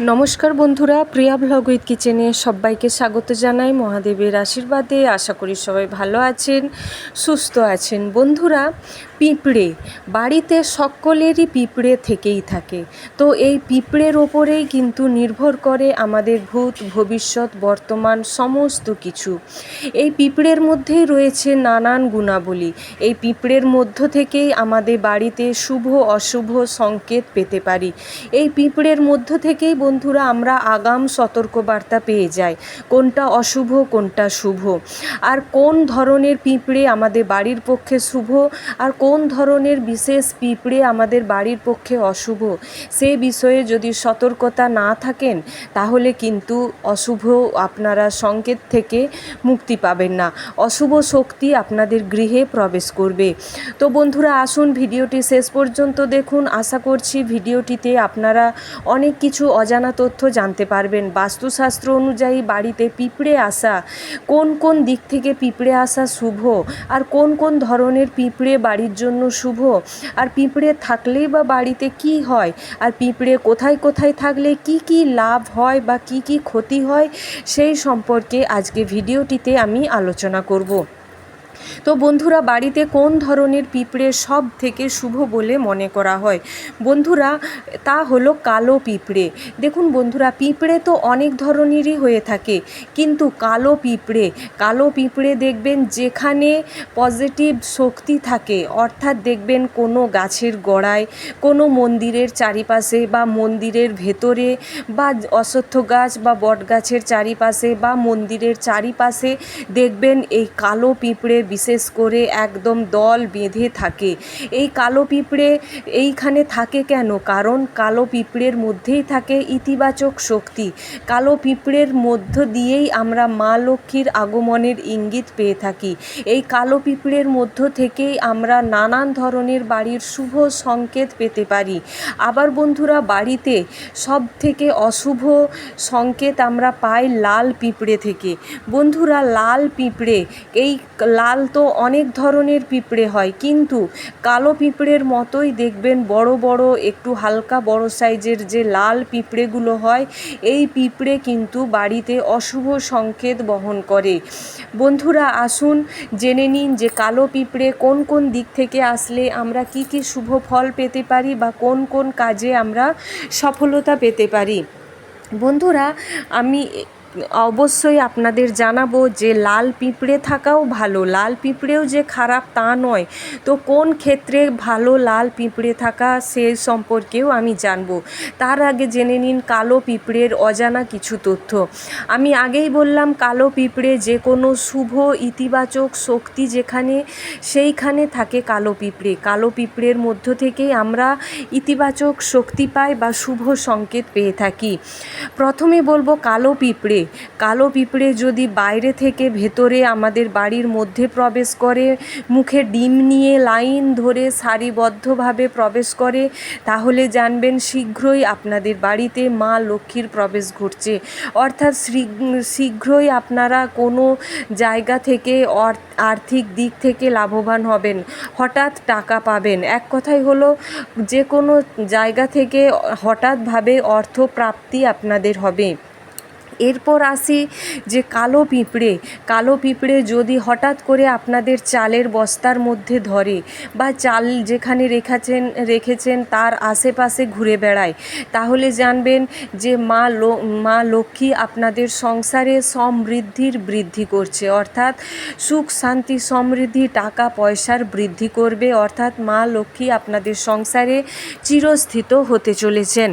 নমস্কার বন্ধুরা, প্রিয়া blog with কিচেনে সবাইকে স্বাগত জানাই। মহাদেবের আশীর্বাদে আশা করি সবাই ভালো আছেন, সুস্থ আছেন। বন্ধুরা, পিঁপড়ে, বাড়িতে সকলেরই পিঁপড়ে থেকেই থাকে। তো এই পিঁপড়ের ওপরেই কিন্তু নির্ভর করে আমাদের ভূত, ভবিষ্যৎ, বর্তমান সমস্ত কিছু। এই পিঁপড়ের মধ্যেই রয়েছে নানান গুণাবলী। এই পিঁপড়ের মধ্য থেকেই আমাদের বাড়িতে শুভ, অশুভ সংকেত পেতে পারি। এই পিঁপড়ের মধ্য থেকেই বন্ধুরা, আমরা আগাম সতর্কবার্তা পেয়ে যাই। কোনটা অশুভ, কোনটা শুভ? আর কোন ধরনের পিঁপড়ে আমাদের বাড়ির পক্ষে শুভ? আর কোন ধরনের বিশেষ পিঁপড়ে আমাদের বাড়ির পক্ষে অশুভ? সে বিষয়ে যদি সতর্কতা না থাকেন, তাহলে কিন্তু অশুভ আপনারা সংকেত থেকে মুক্তি পাবেন না। অশুভ শক্তি আপনাদের গৃহে প্রবেশ করবে। তো বন্ধুরা, আসুন ভিডিওটি শেষ পর্যন্ত দেখুন। আশা করছি ভিডিওটিতে আপনারা অনেক কিছু অজানা তথ্য জানতে পারবেন। বাস্তুশাস্ত্র অনুযায়ী বাড়িতে পিঁপড়ে আসা, কোন কোন দিক থেকে পিঁপড়ে আসা শুভ আর কোন কোন ধরনের পিঁপড়ে বাড়ির জন্য শুভ? আর পিঁপড়ে থাকলেই বা বাড়িতে কি হয়? আর পিঁপড়ে কোথায় কোথায় থাকলে কি কি লাভ হয় বা কি কি ক্ষতি হয়? সেই সম্পর্কে আজকে ভিডিওটিতে আমি আলোচনা করব। তো বন্ধুরা, বাড়িতে কোন ধরনের পিঁপড়ে সব থেকে শুভ বলে মনে করা হয়? বন্ধুরা, তা হলো কালো পিঁপড়ে। দেখুন বন্ধুরা, পিঁপড়ে তো অনেক ধরনেরই হয়ে থাকে, কিন্তু কালো পিঁপড়ে কালো পিঁপড়ে দেখবেন যেখানে পজিটিভ শক্তি থাকে, অর্থাৎ দেখবেন কোনো গাছের গোড়ায়, কোনো মন্দিরের চারিপাশে বা মন্দিরের ভেতরে বা অশ্বত্থ গাছ বা বট গাছের চারিপাশে বা মন্দিরের চারিপাশে দেখবেন এই কালো পিঁপড়ে বিশেষ করে একদম দল বেঁধে থাকে। এই কালো পিঁপড়ে এইখানে থাকে কেন? কারণ কালো পিঁপড়ের মধ্যেই থাকে ইতিবাচক শক্তি। কালো পিঁপড়ের মধ্য দিয়েই আমরা মা লক্ষ্মীর আগমনের ইঙ্গিত পেয়ে থাকি। এই কালো পিঁপড়ের মধ্য থেকেই আমরা নানান ধরনের বাড়ির শুভ সংকেত পেতে পারি। আবার বন্ধুরা, বাড়িতে সব থেকে অশুভ সংকেত আমরা পাই লাল পিঁপড়ে থেকে। বন্ধুরা, লাল পিঁপড়ে, এই লাল তো অনেক ধরনের পিঁপড়ে হয়। কিন্তু কালো পিঁপড়ের মতোই দেখবেন বড় বড়, একটু হালকা বড় সাইজের যে লাল পিঁপড়েগুলো হয়, এই পিঁপড়ে কিন্তু বাড়িতে অশুভ সংকেত বহন করে। বন্ধুরা, আসুন জেনে নিন যে কালো পিঁপড়ে কোন কোন দিক থেকে আসলে আমরা কি কি শুভ ফল পেতে পারি বা কোন কোন কাজে আমরা সফলতা পেতে পারি। বন্ধুরা, আমি অবশ্যই আপনাদের জানাব যে লাল পিঁপড়ে থাকাও ভালো, লাল পিঁপড়েও যে খারাপ তা নয়। তো কোন ক্ষেত্রে ভালো লাল পিঁপড়ে থাকা সে সম্পর্কেও আমি জানব। তার আগে জেনে নিন কালো পিঁপড়ের অজানা কিছু তথ্য। আমি আগেই বললাম, কালো পিঁপড়ে যে কোনো শুভ, ইতিবাচক শক্তি যেখানে, সেইখানে থাকে কালো পিঁপড়ে। কালো পিঁপড়ের মধ্য থেকেই আমরা ইতিবাচক শক্তি পাই বা শুভ সংকেত পেয়ে থাকি। প্রথমে বলব কালো পিঁপড়ে। কালো পিঁপড়ে যদি বাইরে থেকে ভেতরে আমাদের বাড়ির মধ্যে প্রবেশ করে, মুখে ডিম নিয়ে লাইন ধরে সারিবদ্ধভাবে প্রবেশ করে, তাহলে জানবেন শীঘ্রই আপনাদের বাড়িতে মা লক্ষ্মীর প্রবেশ ঘটছে। অর্থাৎ শীঘ্রই আপনারা কোনো জায়গা থেকে আর্থিক দিক থেকে লাভবান হবেন, হঠাৎ টাকা পাবেন। এক কথাই হলো, যে কোনো জায়গা থেকে হঠাৎভাবে অর্থ প্রাপ্তি আপনাদের হবে। এরপর আসি যে কালো পিঁপড়ে কালো পিঁপড়ে যদি হঠাৎ করে আপনাদের চালের বস্তার মধ্যে ধরে বা চাল যেখানে রেখেছেন রেখেছেন তার আশেপাশে ঘুরে বেড়ায়, তাহলে জানবেন যে মা মা লক্ষ্মী আপনাদের সংসারে সমৃদ্ধির বৃদ্ধি করছে। অর্থাৎ সুখ, শান্তি, সমৃদ্ধি, টাকা, পয়সার বৃদ্ধি করবে। অর্থাৎ মা লক্ষ্মী আপনাদের সংসারে চিরস্থিত হতে চলেছেন।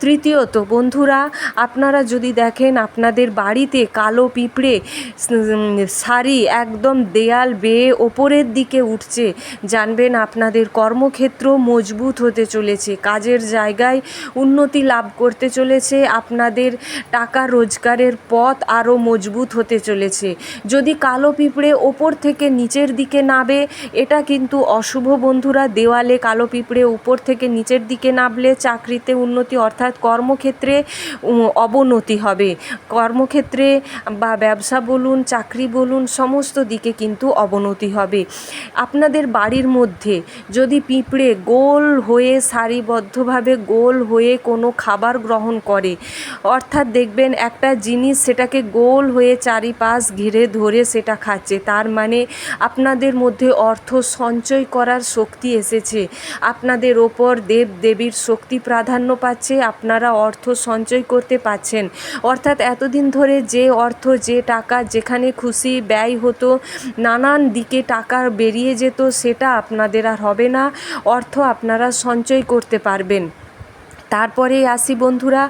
তৃতীয়ত, বন্ধুরা, আপনারা যদি দেখেন আপনাদের বাড়িতে কালো পিঁপড়ে সারি একদম দেয়াল বেয়ে ওপরের দিকে উঠছে। জানবেন আপনাদের কর্মক্ষেত্র মজবুত হতে চলেছে, কাজের জায়গায় উন্নতি লাভ করতে চলেছে, আপনাদের টাকা রোজগারের পথ আরও মজবুত হতে চলেছে। যদি কালো পিঁপড়ে ওপর থেকে নিচের দিকে নাবে এটা কিন্তু অশুভ বন্ধুরা, দেওয়ালে কালো পিঁপড়ে উপর থেকে নিচের দিকে নামলে চাকরিতে উন্নতি অর্থাৎ কর্মক্ষেত্রে অবনতি হবে। কর্মক্ষেত্রে বা ব্যবসা বলুন, চাকরি বলুন, সমস্ত দিকে কিন্তু অবনতি হবে। আপনাদের বাড়ির মধ্যে যদি পিঁপড়ে গোল হয়ে, সারিবদ্ধভাবে গোল হয়ে কোনো খাবার গ্রহণ করে, অর্থাৎ দেখবেন একটা জিনিস সেটাকে গোল হয়ে চারিপাশ ঘিরে ধরে সেটা খাচ্ছে, তার মানে আপনাদের মধ্যে অর্থ সঞ্চয় করার শক্তি এসেছে। আপনাদের ওপর দেব দেবীর শক্তি প্রাধান্য পাচ্ছে, আপনারা অর্থ সঞ্চয় করতে পারছেন অর্থাৎ এতদিন ধরে যে অর্থ, যে টাকা যেখানে খুশি ব্যয় হতো, নানান দিকে টাকা বেরিয়ে যেত, সেটা আপনাদের আর হবে না। অর্থ আপনারা সঞ্চয় করতে পারবেন। তারপরে আসি বন্ধুরা,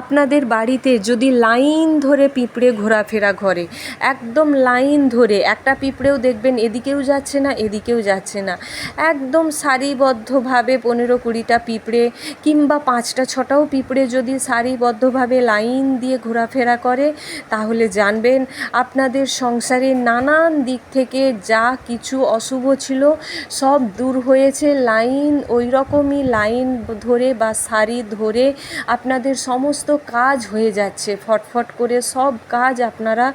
আপনাদের বাড়িতে যদি লাইন ধরে পিঁপড়ে ঘোরাফেরা করে, একদম লাইন ধরে, একটা পিঁপড়েও দেখবেন এদিকেও যাচ্ছে না, এদিকেও যাচ্ছে না। একদম সারিবদ্ধভাবে পনেরো কুড়িটা পিঁপড়ে কিংবা পাঁচটা ছটাও পিঁপড়ে যদি সারিবদ্ধভাবে লাইন দিয়ে ঘোরাফেরা করে, তাহলে জানবেন আপনাদের সংসারে নানান দিক থেকে যা কিছু অশুভ ছিল সব দূর হয়েছে। লাইন, ওই রকমই লাইন ধরে বা সারি ধরে আপনাদের সমস্ত কাজ হয়ে যাচ্ছে। ফটফট করে সব কাজ আপনারা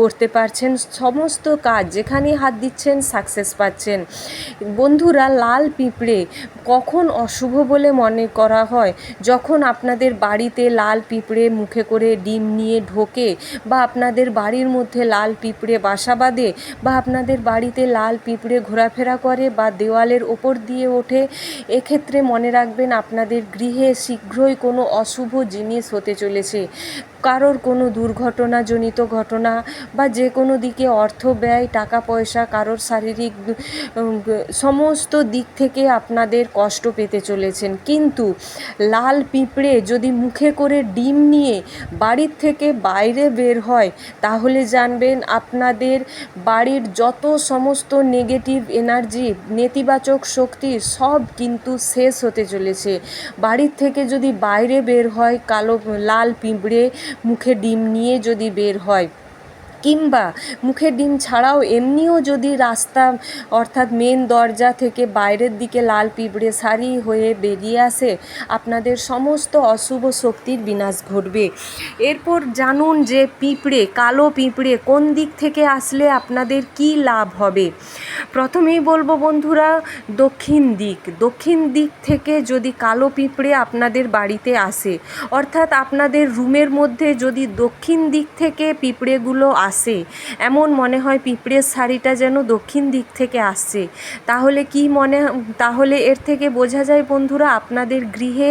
করতে পারছেন। সমস্ত কাজ যেখানেই হাত দিচ্ছেন সাকসেস পাচ্ছেন। বন্ধুরা, লাল পিঁপড়ে কখন অশুভ বলে মনে করা হয়? যখন আপনাদের বাড়িতে লাল পিঁপড়ে মুখে করে ডিম নিয়ে ঢোকে বা আপনাদের বাড়ির মধ্যে লাল পিঁপড়ে বাসা বাঁধে বা আপনাদের বাড়িতে লাল পিঁপড়ে ঘোরাফেরা করে বা দেওয়ালের ওপর দিয়ে ওঠে, এক্ষেত্রে মনে রাখবেন আপনাদের গৃহে শীঘ্রই কোনো অশুভ জিনিস হতে চলেছে। কারোর কোনো দুর্ঘটনাজনিত ঘটনা বা যে কোনো দিকে অর্থ ব্যয়, টাকা পয়সা, কারোর শারীরিক সমস্ত দিক থেকে আপনাদের কষ্ট পেতে চলেছেন। কিন্তু লাল পিঁপড়ে যদি মুখে করে ডিম নিয়ে বাড়ির থেকে বাইরে বের হয়, তাহলে জানবেন আপনাদের বাড়ির যত সমস্ত নেগেটিভ এনার্জি, নেতিবাচক শক্তি সব কিন্তু শেষ হতে চলেছে। বাড়ির থেকে যদি বাইরে বের হয় কালো, লাল পিঁপড়ে মুখে ডিম নিয়ে যদি বের হয় কিংবা মুখের ডিম ছাড়াও এমনিও যদি রাস্তা, অর্থাৎ মেন দরজা থেকে বাইরের দিকে লাল পিঁপড়ে সারি হয়ে বেরিয়ে আসে, আপনাদের সমস্ত অশুভ শক্তির বিনাশ ঘটবে। এরপর জানুন যে পিঁপড়ে, কালো পিঁপড়ে কোন দিক থেকে আসলে আপনাদের কি লাভ হবে? প্রথমেই বলব বন্ধুরা, দক্ষিণ দিক। দক্ষিণ দিক থেকে যদি কালো পিঁপড়ে আপনাদের বাড়িতে আসে, অর্থাৎ আপনাদের রুমের মধ্যে যদি দক্ষিণ দিক থেকে পিঁপড়েগুলো আসে। এমন মনে হয় পিঁপড়ের শাড়িটা যেন দক্ষিণ দিক থেকে আসছে। তাহলে কি মনে, তাহলে এর থেকে বোঝা যায় বন্ধুরা, আপনাদের গৃহে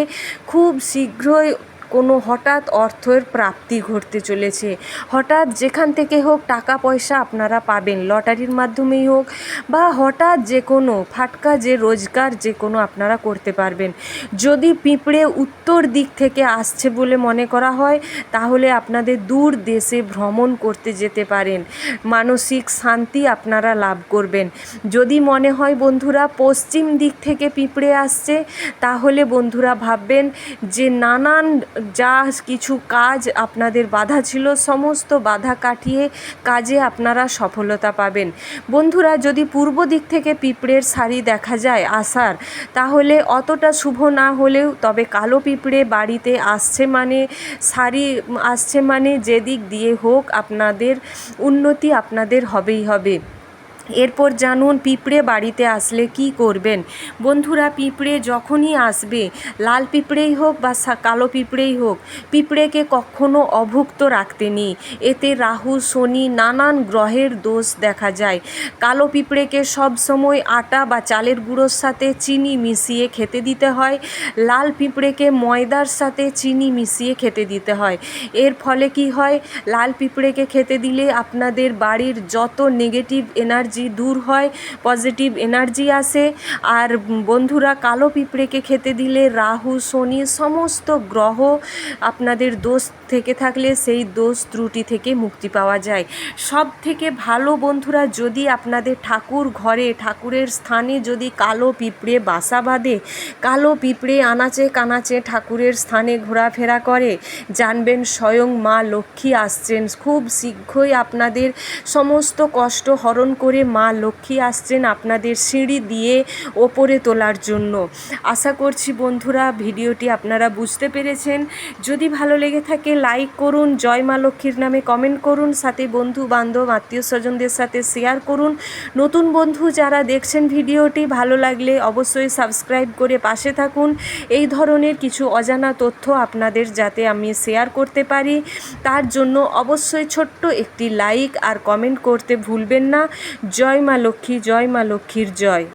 খুব শীঘ্রই কোনো হঠাৎ অর্থের প্রাপ্তি ঘটতে চলেছে। হঠাৎ যেখান থেকে হোক টাকা পয়সা আপনারা পাবেন, লটারির মাধ্যমেই হোক বা হঠাৎ যে কোনো ফাটকা যে রোজগার যে কোনো আপনারা করতে পারবেন। যদি পিঁপড়ে উত্তর দিক থেকে আসছে বলে মনে করা হয়, তাহলে আপনাদের দূর দেশে ভ্রমণ করতে যেতে পারেন। মানসিক শান্তি আপনারা লাভ করবেন। যদি মনে হয় বন্ধুরা পশ্চিম দিক থেকে পিঁপড়ে আসছে, তাহলে বন্ধুরা ভাববেন যে নানান যা কিছু কাজ আপনাদের বাধা ছিল, সমস্ত বাধা কাটিয়ে কাজে আপনারা সফলতা পাবেন। বন্ধুরা, যদি পূর্ব দিক থেকে পিঁপড়ের শাড়ি দেখা যায় আসার, তাহলে অতটা শুভ না হলেও তবে কালো পিঁপড়ে বাড়িতে আসছে মানে শাড়ি আসছে মানে যেদিক দিয়ে হোক আপনাদের উন্নতি আপনাদের হবেই হবে। এরপর জানুন পিঁপড়ে বাড়িতে আসলে কি করবেন। বন্ধুরা, পিঁপড়ে যখনই আসবে, লাল পিঁপড়েই হোক বা কালো পিঁপড়েই হোক, পিঁপড়েকে কখনো অভুক্ত রাখতে নেই। এতে রাহু, শনি নানান গ্রহের দোষ দেখা যায়। কালো পিঁপড়েকে সব সময় আটা বা চালের গুঁড়োর সাথে চিনি মিশিয়ে খেতে দিতে হয়। লাল পিঁপড়েকে ময়দার সাথে চিনি মিশিয়ে খেতে দিতে হয়। এর ফলে কি হয়? লাল পিঁপড়েকে খেতে দিলে আপনাদের বাড়ির যত নেগেটিভ এনার্জি দূর হয় পজিটিভ এনার্জি আসে। আর বন্ধুরা, কালো পিঁপড়েকে খেতে দিলে রাহু, শনি সমস্ত গ্রহ আপনাদের দোষ থেকে থাকলে সেই দোষ ত্রুটি থেকে মুক্তি পাওয়া যায়। সব থেকে ভালো বন্ধুরা, যদি আপনাদের ঠাকুর ঘরে, ঠাকুরের স্থানে যদি কালো পিঁপড়ে বাসা বাঁধে, কালো পিঁপড়ে আনাচে কানাচে ঠাকুরের স্থানে ঘোরাফেরা করে, জানবেন স্বয়ং মা লক্ষ্মী আসছেন। খুব শীঘ্রই আপনাদের সমস্ত কষ্ট হরণ করে মা লক্ষ্মী আসছেন আপনাদের সিঁড়ি দিয়ে ওপরে তোলার জন্য। আশা করছি বন্ধুরা ভিডিওটি আপনারা বুঝতে পেরেছেন। যদি ভালো লেগে থাকে লাইক করুন, জয় মা লক্ষ্মীর নামে কমেন্ট করুন, সাথে বন্ধু, বান্ধব, আত্মীয় স্বজনদের সাথে শেয়ার করুন। নতুন বন্ধু যারা দেখছেন ভিডিওটি, ভালো লাগলে অবশ্যই সাবস্ক্রাইব করে পাশে থাকুন। এই ধরনের কিছু অজানা তথ্য আপনাদের যাতে আমি শেয়ার করতে পারি, তার জন্য অবশ্যই ছোট্ট একটি লাইক আর কমেন্ট করতে ভুলবেন না। জয় মা লক্ষ্মী জয় মা লক্ষ্মীর জয়।